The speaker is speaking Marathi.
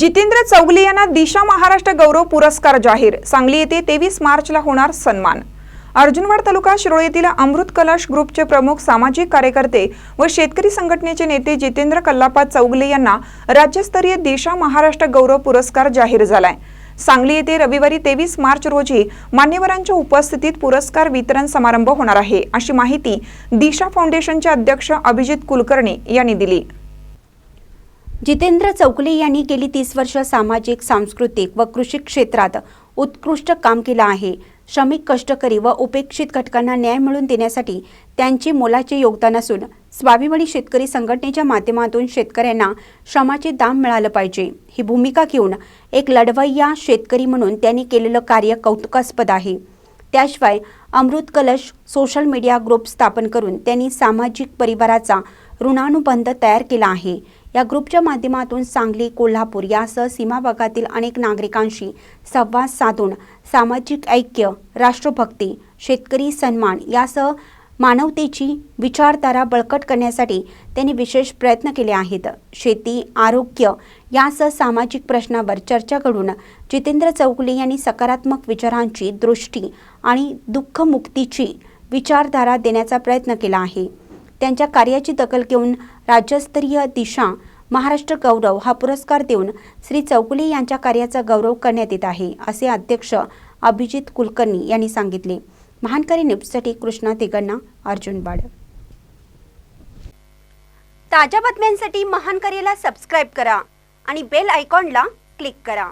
जितेंद्र चौगले यांना दिशा महाराष्ट्र गौरव पुरस्कार जाहीर. सांगली येथे तेवीस मार्चला होणार सन्मान. अर्जुनवाड तालुका शिरोळ येथील अमृत कलश ग्रुपचे प्रमुख सामाजिक कार्यकर्ते व शेतकरी संघटनेचे नेते जितेंद्र कल्लापा चौगले यांना राज्यस्तरीय दिशा महाराष्ट्र गौरव पुरस्कार जाहीर झालाय. सांगली येथे रविवारी तेवीस मार्च रोजी मान्यवरांच्या उपस्थितीत पुरस्कार वितरण समारंभ होणार आहे. अशी माहिती दिशा फाउंडेशनचे अध्यक्ष अभिजित कुलकर्णी यांनी दिली. जितेंद्र चौकले यांनी गेली तीस वर्ष सामाजिक सांस्कृतिक व कृषी क्षेत्रात उत्कृष्ट काम केलं आहे. श्रमिक कष्टकरी व उपेक्षित घटकांना न्याय मिळवून देण्यासाठी त्यांचे मोलाचे योगदान असून स्वाभिमानी शेतकरी संघटनेच्या माध्यमातून शेतकऱ्यांना श्रमाचे दाम मिळालं पाहिजे. ही भूमिका घेऊन एक लढवय्या शेतकरी म्हणून त्यांनी केलेलं कार्य कौतुकास्पद आहे. त्याशिवाय अमृत कलश सोशल मीडिया ग्रुप स्थापन करून त्यांनी सामाजिक परिवाराचा ऋणानुबंध तयार केला आहे. या ग्रुपच्या माध्यमातून सांगली कोल्हापूर यासह सीमा भागातील अनेक नागरिकांशी संवाद साधून सामाजिक ऐक्य राष्ट्रभक्ती शेतकरी सन्मान यासह मानवतेची विचारधारा बळकट करण्यासाठी त्यांनी विशेष प्रयत्न केले आहेत. शेती आरोग्य यासह सामाजिक प्रश्नावर चर्चा घडून जितेंद्र चौगुले यांनी सकारात्मक विचारांची दृष्टी आणि दुःखमुक्तीची विचारधारा देण्याचा प्रयत्न केला आहे. त्यांच्या कार्याची दखल घेऊन राज्यस्तरीय दिशा महाराष्ट्र गौरव हा पुरस्कार देऊन श्री चौगुले यांच्या कार्याचा गौरव करण्यात येत आहे असे अध्यक्ष अभिजित कुलकर्णी यांनी सांगितले. महानकरी न्यूजसाठी कृष्णा तिगण्णा अर्जुनवाड ताज्या बातम्यांसाठी महानकरीला सबस्क्राईब करा आणि बेल आयकॉनला क्लिक करा.